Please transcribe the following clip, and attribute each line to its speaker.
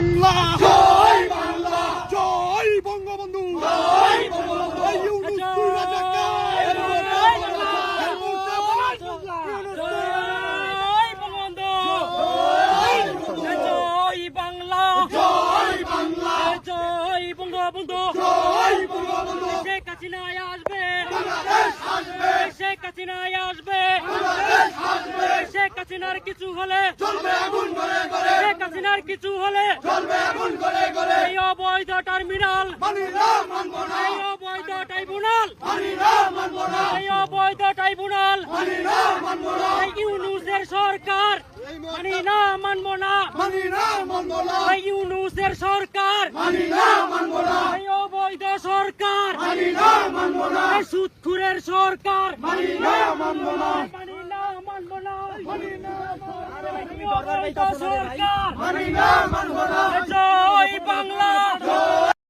Speaker 1: বাংলা।
Speaker 2: জয় বাংলা।
Speaker 1: জয় বঙ্গবন্ধু।
Speaker 2: জয় বঙ্গবন্ধু।
Speaker 1: ইউনুস রাজাকার।
Speaker 3: জয় বঙ্গবন্ধু। জয় বাংলা।
Speaker 2: জয় বাংলা।
Speaker 3: জয় বঙ্গবন্ধু।
Speaker 2: জয় বঙ্গবন্ধু।
Speaker 3: শেখ আসবে।
Speaker 2: বাংলাদেশ আসবে।
Speaker 3: শেখ আসবে।
Speaker 2: বাংলাদেশ আসবে।
Speaker 3: শেখ হাসিনার কিছু হলে
Speaker 2: চলবে আগুন করে করে
Speaker 3: শেখ হাসিনার কিছু হলে
Speaker 2: চলবে আগুন করে করে
Speaker 3: এই অবৈধ টার্মিনাল।
Speaker 2: মানি না মানবো না।
Speaker 3: এই অবৈধ ট্রাইব্যুনাল।
Speaker 2: মানি না মানবো না।
Speaker 3: এই অবৈধ ট্রাইব্যুনাল।
Speaker 2: মানি না মানবো না।
Speaker 3: এই ইউনুসের সরকার। মানি না মানবো না।
Speaker 2: মানি না মানবো না।
Speaker 3: এই ইউনুসের সরকার।
Speaker 2: মানি না মানবো না।
Speaker 3: এই অবৈধ সরকার।
Speaker 2: মানি না মানবো না।
Speaker 3: এই সুৎখুরের সরকার।
Speaker 2: মানি না মানবো
Speaker 3: মানি না। মানব না।
Speaker 2: জয় বাংলা